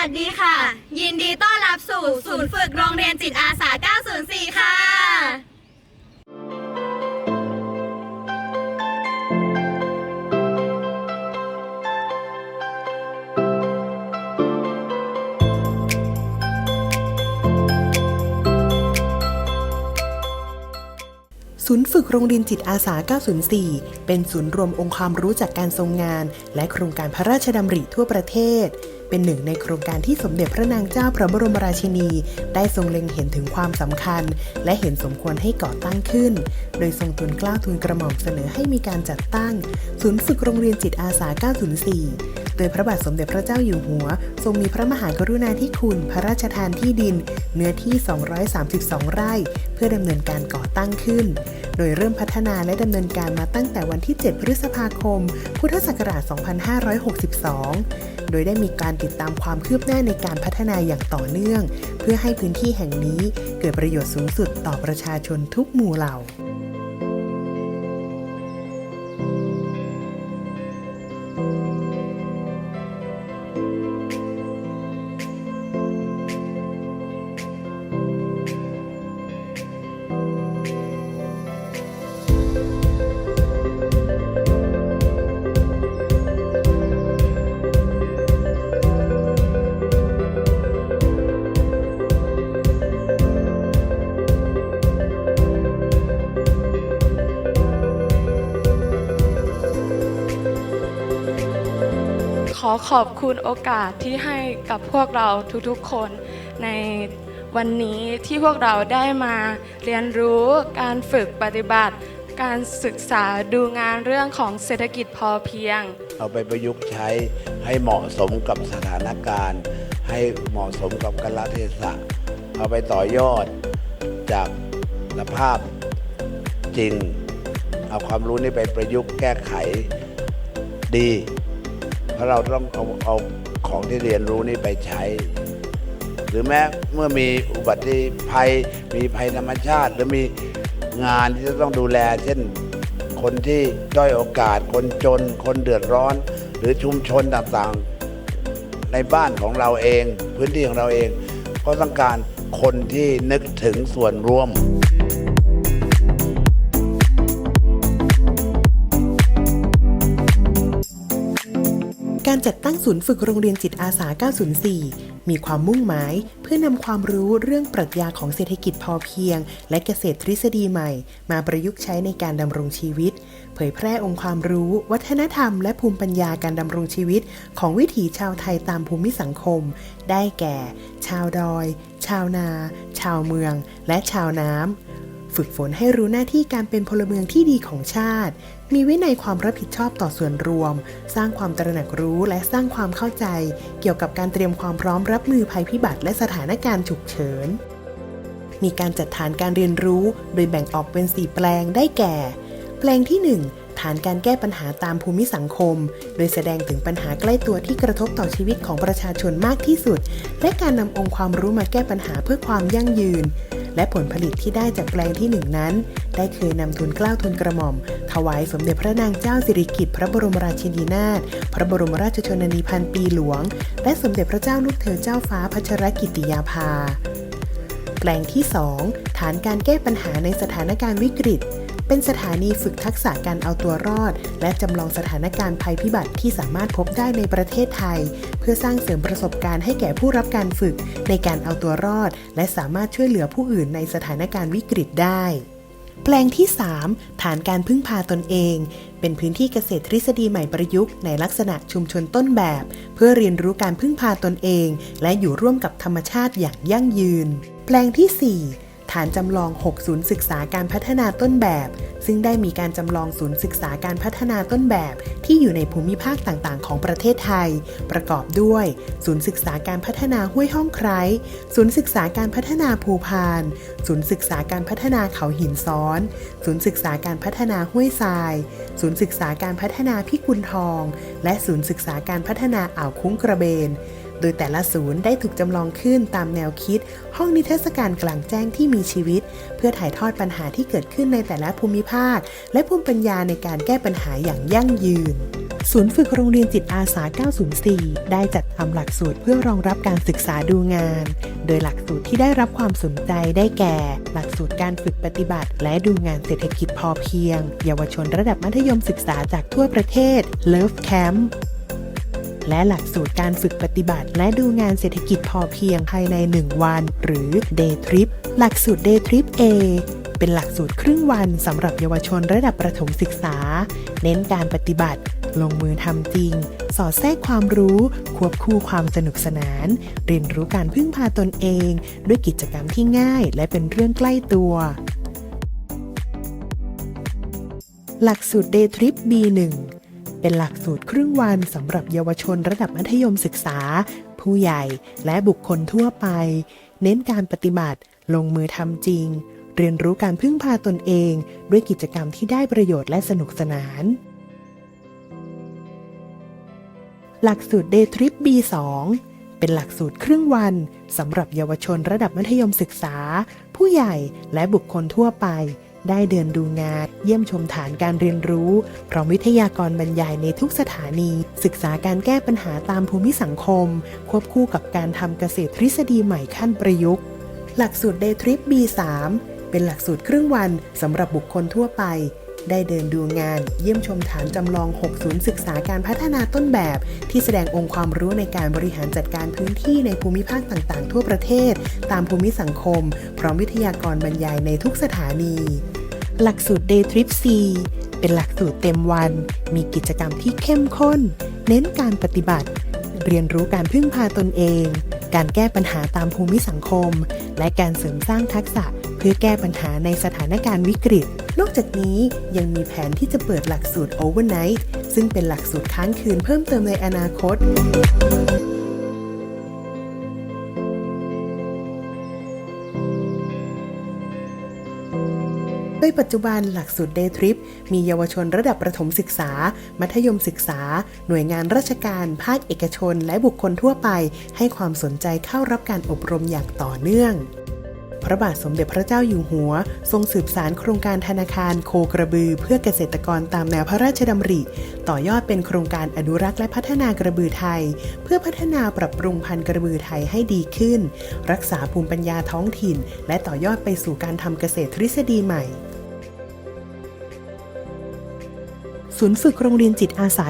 วัสดีค่ะ ยินดีต้อนรับสู่ศูนย์ฝึกโรงเรียนจิตอาสา 904 ค่ะ ศูนย์ฝึกโรงเรียนจิตอาสา 904 เป็นศูนย์รวมองค์ความรู้จากการทรงงาน และโครงการพระราชดำริทั่วประเทศ เป็นหนึ่งในโครงการที่สมเด็จพระนางเจ้าพระบรมราชินี ได้ทรงเล็งเห็นถึงความสำคัญ และเห็นสมควรให้ก่อตั้งขึ้น โดยทรงทุนกล้าทุนกระหม่อมเสนอให้มีการจัดตั้ง ศูนย์ฝึกโรงเรียนจิตอาสา 904 โดยพระบาทสมเด็จพระเจ้าอยู่หัว ทรงมีพระมหากรุณาธิคุณ พระราชทานที่ดิน เนื้อที่ 232 ไร่ เพื่อดำเนินการก่อตั้งขึ้น โดยเริ่มพัฒนาและดำเนินการมาตั้งแต่วันที่ 7 พฤษภาคม พุทธศักราช 2562 โดยได้มีการติดตามความคืบหน้าในการพัฒนาอย่างต่อเนื่อง เพื่อให้พื้นที่แห่งนี้เกิดประโยชน์สูงสุดต่อประชาชนทุกหมู่เหล่า อขอบคุณโอกาสที่ให้กับพวกเราทุกๆคนในวันนี้ที่พวกเราได้มาเรียนรู้การฝึกปฏิบัติ การศึกษาดูงานเรื่องของเศรษฐกิจพอเพียง เอาไปประยุกต์ใช้ให้เหมาะสมกับสถานการณ์ ให้เหมาะสมกับกาลเทศะเอาไปต่อยอดจากสภาพจริง เอาความรู้นี้ไปประยุกต์แก้ไขดี ราะเราต้องเอาเอาของที่เรียนรู้นี้ไปใช้ หรือแม้เมื่อมีอุบัติภัยมีภัยธรรมชาติ หรือมีงานที่จะต้องดูแล เช่นคนที่ด้อยโอกาส คนจน คนเดือดร้อน หรือชุมชนต่างๆ ในบ้านของเราเอง พื้นที่ของเราเอง ก็ต้องการคนที่นึกถึงส่วนรวม การจัดตั้งศูนย์ฝึกโรงเรียนจิตอาสา 904 มีความมุ่งหมาย เพื่อนำความรู้เรื่องปรัชญาของเศรษฐกิจพอเพียง และเกษตรทฤษฎีใหม่ มาประยุกต์ใช้ในการดำรงชีวิต เผยแพร่องค์ความรู้ วัฒนธรรม และภูมิปัญญาการดำรงชีวิต ของวิถีชาวไทยตามภูมิสังคม ได้แก่ ชาวดอย ชาวนา ชาวเมือง และชาวน้ำฝึกฝนให้รู้หน้าที่การเป็นพลเมืองที่ดีของชาติ มีวินัยความรับผิดชอบต่อส่วนรวม สร้างความตระหนักรู้และสร้างความเข้าใจ เกี่ยวกับการเตรียมความพร้อมรับมือภัยพิบัติและสถานการณ์ฉุกเฉิน มีการจัดฐานการเรียนรู้ โดยแบ่งออกเป็น 4 แปลงได้แก่ แปลงที่ 1ฐานการแก้ปัญหาตามภูมิสังคม โดยแสดงถึงปัญหาใกล้ตัวที่กระทบต่อชีวิตของประชาชนมากที่สุด และการนำองค์ความรู้มาแก้ปัญหาเพื่อความยั่งยืน และผลผลิตที่ได้จากแปลงที่หนึ่งนั้น ได้เคยนำทุนกล้าวทุนกระหม่อม ถวายสมเด็จพระนางเจ้าสิริกิติ์พระบรมราชินีนาถพระบรมราชชนนีพันปีหลวง และสมเด็จพระเจ้าลูกเธอเจ้าฟ้าพัชรกิติยาภา แปลงที่ 2 ฐานการแก้ปัญหาในสถานการณ์วิกฤต เป็นสถานีฝึกทักษะการเอาตัวรอด และจำลองสถานการณ์ภัยพิบัติที่สามารถพบได้ในประเทศไทย เพื่อสร้างเสริมประสบการณ์ให้แก่ผู้รับการฝึก ในการเอาตัวรอด และสามารถช่วยเหลือผู้อื่นในสถานการณ์วิกฤตได้แปลงที่ 3 ฐานการพึ่งพาตนเอง เป็นพื้นที่เกษตรทฤษฎีใหม่ประยุกต์ในลักษณะชุมชนต้นแบบ เพื่อเรียนรู้การพึ่งพาตนเอง และอยู่ร่วมกับธรรมชาติอย่างยั่งยืน แปลงที่ 4 ฐานจำลอง 6 ศูนย์ศึกษาการพัฒนาต้นแบบ ซึ่งได้มีการจำลองศูนย์ศึกษาการพัฒนาต้นแบบ ที่อยู่ในภูมิภาคต่างๆ ของประเทศไทย ประกอบด้วย ศูนย์ศึกษาการพัฒนาห้วยห้องไคร้ศูนย์ศึกษาการพัฒนาภูพาน ศูนย์ศึกษาการพัฒนาเขาหินซ้อน ศูนย์ศึกษาการพัฒนาห้วยทราย ศูนย์ศึกษาการพัฒนาพิกุลทอง และศูนย์ศึกษาการพัฒนาอ่าวคุ้งกระเบน โดยแต่ละศูนย์ได้ถูกจำลองขึ้นตามแนวคิด ห้องนิทรรศการกลางแจ้งที่มีชีวิต เพื่อถ่ายทอดปัญหาที่เกิดขึ้นในแต่ละภูมิภาค และภูมิปัญญาในการแก้ปัญหาอย่างยั่งยืน ศูนย์ฝึกโรงเรียนจิตอาสา 904 ได้จัดทำหลักสูตรเพื่อรองรับการศึกษาดูงาน โดยหลักสูตรที่ได้รับความสนใจได้แก่ หลักสูตรการฝึกปฏิบัติ และดูงานเศรษฐกิจพอเพียง เยาวชนระดับมัธยมศึกษาจากทั่วประเทศ Love Camp และหลักสูตรการฝึกปฏิบัติ และดูงานเศรษฐกิจพอเพียงภายใน 1 วัน หรือ Day Trip หลักสูตร Day Trip A เป็นหลักสูตรครึ่งวันสำหรับเยาวชนระดับประถมศึกษา เน้นการปฏิบัติ ลงมือทำจริง สอดแทรกความรู้ ควบคู่ความสนุกสนาน เรียนรู้การพึ่งพาตนเอง ด้วยกิจกรรมที่ง่าย และเป็นเรื่องใกล้ตัว หลักสูตร Day Trip B1 เป็นหลักสูตรครึ่งวันสำหรับเยาวชนระดับมัธยมศึกษา ผู้ใหญ่และบุคคลทั่วไป เน้นการปฏิบัติ ลงมือทำจริง เรียนรู้การพึ่งพาตนเอง ด้วยกิจกรรมที่ได้ประโยชน์และสนุกสนาน หลักสูตร Day Trip B2 เป็นหลักสูตรครึ่งวันสำหรับเยาวชนระดับมัธยมศึกษา ผู้ใหญ่และบุคคลทั่วไป ได้เดินดูงาน เยี่ยมชมฐานการเรียนรู้ พร้อมวิทยากรบรรยายในทุกสถานี ศึกษาการแก้ปัญหาตามภูมิสังคม ควบคู่กับการทำเกษตรทฤษฎีใหม่ขั้นประยุกต์ หลักสูตร Day Trip B3 เป็นหลักสูตรครึ่งวันสำหรับบุคคลทั่วไป ได้เดินดูงานเยี่ยมชมฐานจำลอง 6 ศูนย์ศึกษาการพัฒนาต้นแบบ ที่แสดงองค์ความรู้ในการบริหารจัดการพื้นที่ในภูมิภาคต่างๆ ทั่วประเทศ ตามภูมิสังคม พร้อมวิทยากรบรรยายในทุกสถานี หลักสูตร Day Trip C เป็นหลักสูตรเต็มวัน มีกิจกรรมที่เข้มข้น เน้นการปฏิบัติ เรียนรู้การพึ่งพาตนเอง การแก้ปัญหาตามภูมิสังคม และการเสริมสร้างทักษะ เพื่อแก้ปัญหาในสถานการณ์วิกฤตนอกจากนี้ยังมีแผนที่จะเปิดหลักสูตร Overnight ซึ่งเป็นหลักสูตรค้างคืนเพิ่มเติมในอนาคตโดยปัจจุบันหลักสูตร Day Trip มีเยาวชนระดับประถมศึกษา มัธยมศึกษา หน่วยงานราชการ ภาคเอกชน และบุคคลทั่วไป ให้ความสนใจเข้ารับการอบรมอย่างต่อเนื่อง พระบาทสมเด็จพระเจ้าอยู่หัว ทรงสืบสารโครงการธนาคารโคกระบือ เพื่อเกษตรกรตามแนวพระราชดำริ ต่อยอดเป็นโครงการอนุรักษ์และพัฒนากระบือไทย เพื่อพัฒนาปรับปรุงพันธุ์กระบือไทยให้ดีขึ้น รักษาภูมิปัญญาท้องถิ่น และต่อยอดไปสู่การทำเกษตรทฤษฎีใหม่ศูนย์ฝึกโรงเรียนจิตอาสา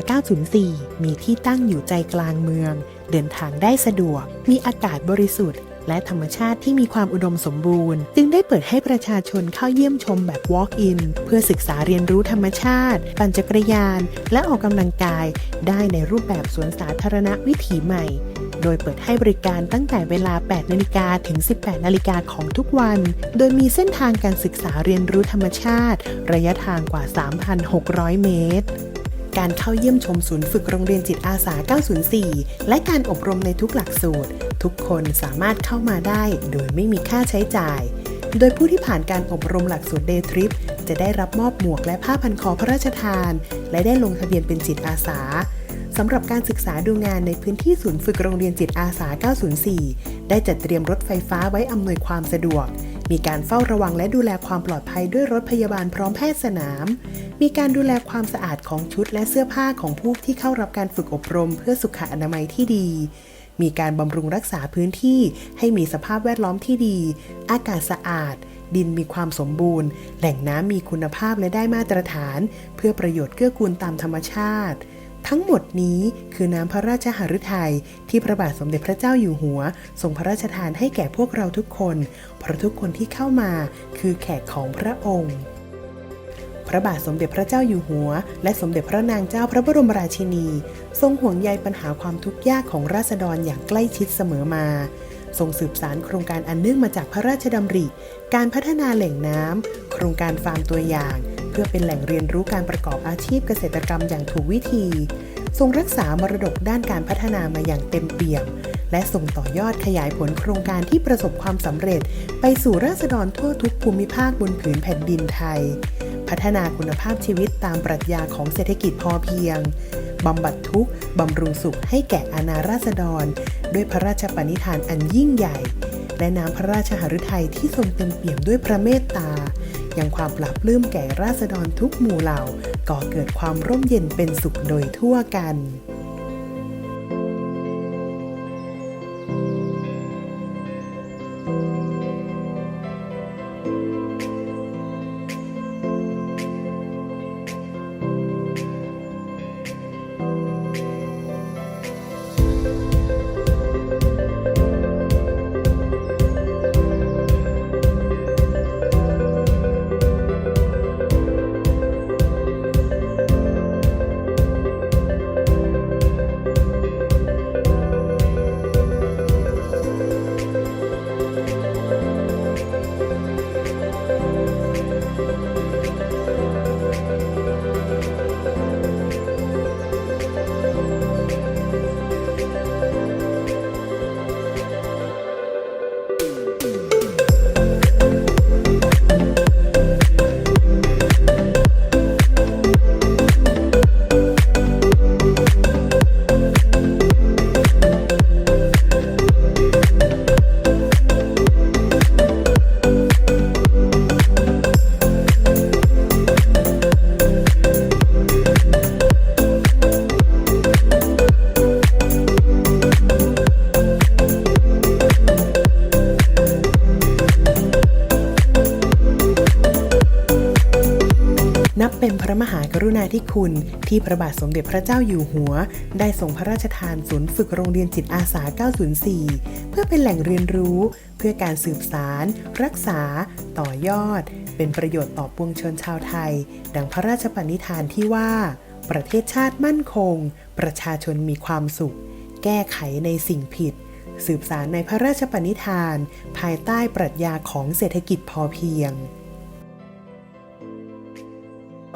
904 มีที่ตั้งอยู่ใจกลางเมือง เดินทางได้สะดวก มีอากาศบริสุทธิ์ และธรรมชาติที่มีความอุดมสมบูรณ์ จึงได้เปิดให้ประชาชนเข้าเยี่ยมชมแบบ Walk-in เพื่อศึกษาเรียนรู้ธรรมชาติ ปั่นจักรยาน และออกกำลังกาย ได้ในรูปแบบสวนสาธารณะวิถีใหม่ โดยเปิดให้บริการตั้งแต่เวลา 8 นาฬิกาถึง 18 นาฬิกาของทุกวัน โดยมีเส้นทางการศึกษาเรียนรู้ธรรมชาติ ระยะทางกว่า 3,600 เมตร การเข้าเยี่ยมชมศูนย์ฝึกโรงเรียนจิตอาสา 904 และการอบรมในทุกหลักสูตร ทุกคนสามารถเข้ามาได้โดยไม่มีค่าใช้จ่าย โดยผู้ที่ผ่านการอบรมหลักสูตร Day Trip จะได้รับมอบหมวกและผ้าพันคอพระราชทาน และได้ลงทะเบียนเป็นจิตอาสาสำหรับการศึกษาดูงานในพื้นที่ศูนย์ฝึกโรงเรียนจิตอาสา 904 ได้จัดเตรียมรถไฟฟ้าไว้อำนวยความสะดวก มีการเฝ้าระวังและดูแลความปลอดภัยด้วยรถพยาบาลพร้อมแพทย์สนาม มีการดูแลความสะอาดของชุดและเสื้อผ้าของผู้ที่เข้ารับการฝึกอบรมเพื่อสุขอนามัยที่ดี มีการบำรุงรักษาพื้นที่ให้มีสภาพแวดล้อมที่ดี อากาศสะอาด ดินมีความสมบูรณ์ แหล่งน้ำมีคุณภาพและได้มาตรฐาน เพื่อประโยชน์เกื้อกูลตามธรรมชาติ ทั้งหมดนี้คือน้ำพระราชหฤทัยที่พระบาทสมเด็จพระเจ้าอยู่หัวทรงพระราชทานให้แก่พวกเราทุกคน เพราะทุกคนที่เข้ามาคือแขกของพระองค์พระบาทสมเด็จพระเจ้าอยู่หัว และสมเด็จพระนางเจ้าพระบรมราชินี ทรงห่วงใยปัญหาความทุกข์ยากของราษฎรอย่างใกล้ชิดเสมอมา ทรงสืบสารโครงการอันเนื่องมาจากพระราชดำริ การพัฒนาแหล่งน้ำโครงการฟาร์มตัวอย่าง เพื่อเป็นแหล่งเรียนรู้การประกอบอาชีพเกษตรกรรมอย่างถูกวิธี ทรงรักษามรดกด้านการพัฒนามาอย่างเต็มเปี่ยม และส่งต่อยอดขยายผลโครงการที่ประสบความสำเร็จ ไปสู่ราษฎรทั่วทุกภูมิภาคบนผืนแผ่นดินไทย พัฒนาคุณภาพชีวิตตามปรัชญาของเศรษฐกิจพอเพียงบำบัดทุกข์บำรุงสุขให้แก่อาณาราษฎร ด้วยพระราชปณิธานอันยิ่งใหญ่ และน้ำพระราชหฤทัยที่ทรงเต็มเปี่ยมด้วยพระเมตตา ยังความปรับลื้มแก่ราษฎรทุกหมู่เหล่าก่อเกิดความร่มเย็นเป็นสุขโดยทั่วกัน คุณที่พระบาทสมเด็จพระเจ้าอยู่หัว ได้ทรงพระราชทานศูนย์ฝึกโรงเรียนจิตอาสา 904 เพื่อเป็นแหล่งเรียนรู้ เพื่อการสืบสาร รักษา ต่อยอด เป็นประโยชน์ต่อปวงชนชาวไทย ดังพระราชปณิธานที่ว่า ประเทศชาติมั่นคง ประชาชนมีความสุข แก้ไขในสิ่งผิดสืบสารในพระราชปณิธาน ภายใต้ปรัชญาของเศรษฐกิจพอเพียง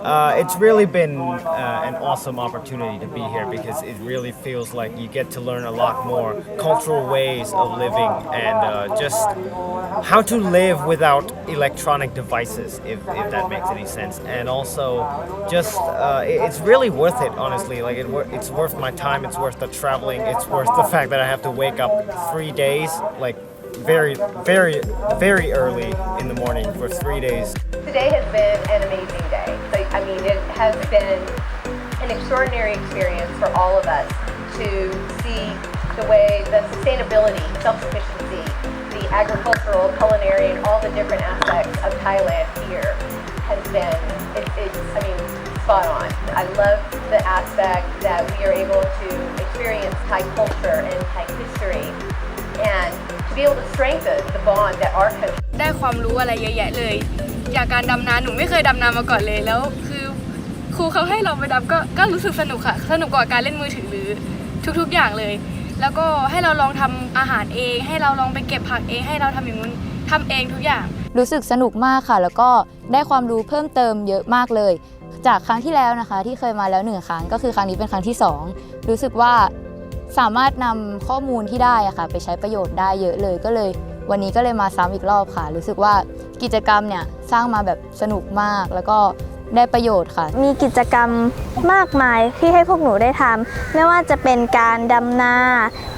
Uh, it's really been uh, an awesome opportunity to be here because it really feels like you get to learn a lot more cultural ways of living and uh, just how to live without electronic devices, if, if that makes any sense. And also, just uh, it- it's really worth it, honestly. Like it, it's worth my time. It's worth the traveling. It's worth the fact that I have to wake up three days, like very, very, very early in the morning for three days. Today has been an amazing day has been an extraordinary experience for all of us to see the way the sustainability, self-sufficiency, the agricultural, culinary, and all the different aspects of Thailand here has been, it, it's, I mean, spot on. I love the aspect that we are able to experience Thai culture and Thai history and to be able to strengthen the bond that our country ได้ความรู้อะไรเยอะแยะเลย จากการดำน้ำหนูไม่เคยดำน้ำมาก่อนเลยแล้ว คือ ครูเขาให้เราไปดำก็ก็รู้สึกสนุกค่ะ สนุกกว่าการเล่นมือถือหรือทุกๆอย่างเลย แล้วก็ให้เราลองทำอาหารเอง ให้เราลองไปเก็บผักเอง ให้เราทำอย่างนู้นทำเองทุกอย่าง รู้สึกสนุกมากค่ะ แล้วก็ได้ความรู้เพิ่มเติมเยอะมากเลย จากครั้งที่แล้วนะคะ ที่เคยมาแล้วหนึ่งครั้งก็คือครั้งนี้เป็นครั้งที่สองรู้สึกว่าสามารถนำข้อมูลที่ได้อะค่ะ ไปใช้ประโยชน์ได้เยอะเลยก็เลย วันนี้ก็เลยมาซ้ำอีกรอบค่ะ รู้สึกว่ากิจกรรมเนี่ยสร้างมาแบบสนุกมากแล้วก็ ได้ประโยชน์ค่ะ มีกิจกรรมมากมายที่ให้พวกหนูได้ทำไม่ว่าจะเป็นการดำนา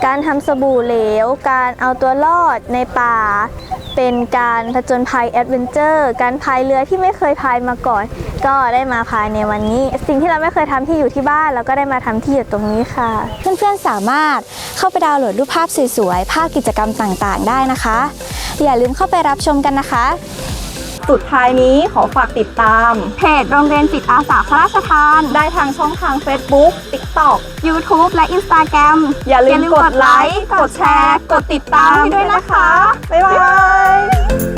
การทำสบู่เหลว การเอาตัวรอดในป่า เป็นการผจญภัยแอดเวนเจอร์ การพายเรือที่ไม่เคยพายมาก่อน ก็ได้มาพายในวันนี้ สิ่งที่เราไม่เคยทำที่อยู่ที่บ้านเราก็ได้มาทำที่อยู่ตรงนี้ค่ะ เพื่อนๆสามารถเข้าไปดาวน์โหลดรูปภาพสวยๆภาพกิจกรรมต่างๆ ได้นะคะ อย่าลืมเข้าไปรับชมกันนะคะ สุดท้ายนี้ขอฝากติดตาม เพจโรงเรียนจิตอาสาพระราชทาน ได้ทางช่องทาง Facebook TikTok YouTube และ Instagram อย่าลืมกดไลค์ กดแชร์ กดติดตามให้ด้วยนะคะ บ๊ายบาย